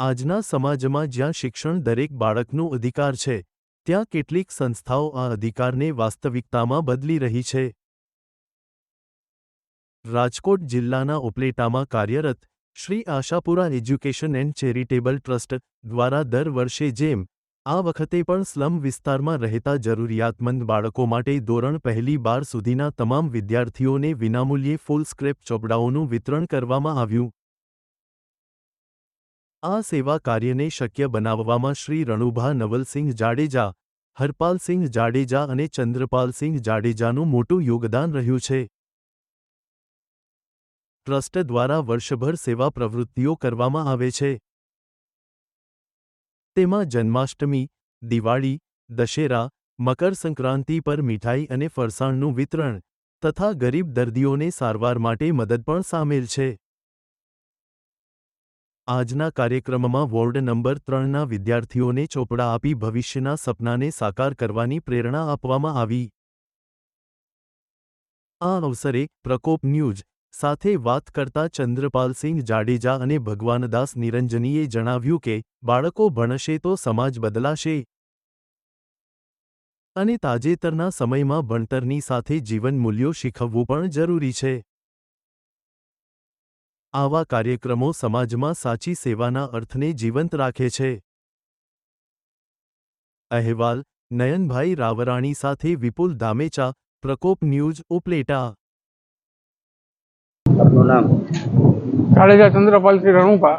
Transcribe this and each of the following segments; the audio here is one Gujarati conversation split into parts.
આજના સમાજમાં જ્યાં શિક્ષણ દરેક બાળકનો અધિકાર છે, ત્યાં કેટલીક સંસ્થાઓ આ અધિકારને વાસ્તવિકતામાં બદલી રહી છે. રાજકોટ જિલ્લાના ઉપલેટામાં કાર્યરત Shri Ashapura education and charitable trust દ્વારા દર વર્ષે જેમ, આ વખતે પણ સ્લમ વિસ્તારમાં રહેતા જરૂરિયાતમંદ બાળકો માટે ધોરણ પહેલી બાર સુધીના તમામ વિદ્યાર્થીઓને વિનામૂલ્યે ફૂલ સ્ક્રેપ ચોપડાઓનું વિતરણ કરવામાં આવ્યું. આ સેવા કાર્યને શક્ય બનાવવામાં શ્રી રણુભા નવલસિંહ જાડેજા, હરપાલસિંહ જાડેજા અને ચંદ્રપાલસિંહ જાડેજાનું મોટું યોગદાન રહ્યું છે. ટ્રસ્ટ દ્વારા વર્ષભર સેવા પ્રવૃત્તિઓ કરવામાં આવે છે. તેમાં જન્માષ્ટમી, દિવાળી, દશેરા મકર સંક્રાંતિ પર મીઠાઈ અને ફરસાણનું વિતરણ તથા ગરીબ દર્દીઓને સારવાર માટે મદદ પણ સામેલ છે. આજના કાર્યક્રમમાં વોર્ડ નંબર ત્રણના વિદ્યાર્થીઓને ચોપડા આપી ભવિષ્યના સપનાને સાકાર કરવાની પ્રેરણા આપવામાં આવી. આ અવસરે પ્રકોપ ન્યૂઝ સાથે વાત કરતા ચંદ્રપાલસિંહ જાડેજા અને ભગવાનદાસ નિરંજનીએ જણાવ્યું કે, બાળકો ભણશે તો સમાજ બદલાશે. અને તાજેતરના સમયમાં ભણતરની સાથે જીવન મૂલ્યો શીખવવું પણ જરૂરી છે. આવા કાર્યક્રમો સમાજમાં સાચી સેવાના અર્થને જીવંત રાખે છે. અહેવાલ નયનભાઈ રાવરાણી સાથે વિપુલ ધામેચા પ્રકોપ ન્યૂઝ ઉપલેટા. આપનું જાડેજા ચંદ્રપાલસિંહ રણુપા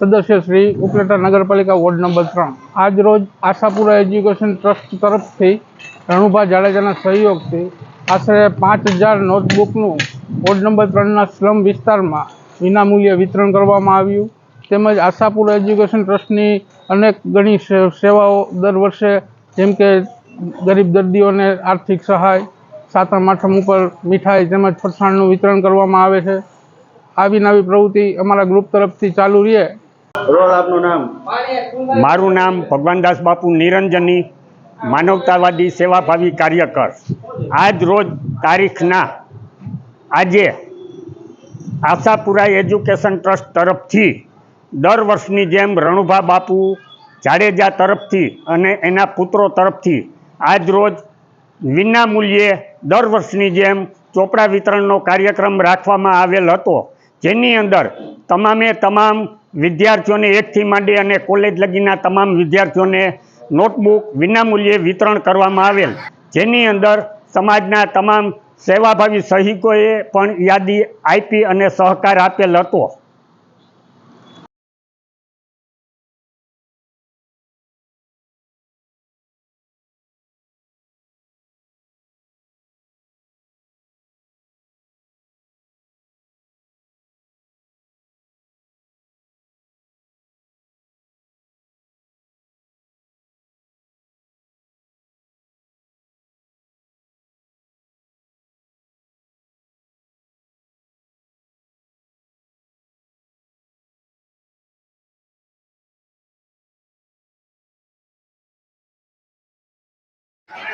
સદસ્ય શ્રી ઉપલેટા નગરપાલિકા વોર્ડ નંબર ત્રણ. આજ રોજ આશાપુરા એજ્યુકેશન ટ્રસ્ટ તરફથી રણુભા જાડેજાના સહયોગથી આશરે પાંચ હજાર નોટબુકનું વોર્ડ નંબર ત્રણના સ્લમ વિસ્તારમાં વિનામૂલ્યે વિતરણ કરવામાં આવ્યું. તેમજ આશાપુર એજ્યુકેશન ટ્રસ્ટની અનેક ઘણી સે- સેવાઓ દર વર્ષે જેમ કે ગરીબ દર્દીઓને આર્થિક સહાય સાતમ આઠમ ઉપર મીઠાઈ તેમજ ફરસાણનું વિતરણ કરવામાં આવે છે. આવી નવી પ્રવૃત્તિ અમારા ગ્રુપ તરફથી ચાલુ રહે. આપનું નામ? મારું નામ ભગવાનદાસ બાપુ નિરંજની માનવતાવાદી સેવાભાવી કાર્યકર. આજ રોજ તારીખના આજે આશાપુરા એજ્યુકેશન ટ્રસ્ટ તરફથી દર વર્ષની જેમ રણુભા બાપુ જાડેજા તરફથી અને એના પુત્રો તરફથી આજ રોજ વિના દર વર્ષની જેમ ચોપડા વિતરણનો કાર્યક્રમ રાખવામાં આવેલ હતો. જેની અંદર તમામે તમામ વિદ્યાર્થીઓને એકથી માંડી અને કોલેજ લગીના તમામ વિદ્યાર્થીઓને નોટબુક વિનામૂલ્યે વિતરણ કરવામાં આવેલ. જેની અંદર સમાજના તમામ સેવાભાવી સહિકોએ પણ યાદી આપી અને સહકાર આપેલ હતો.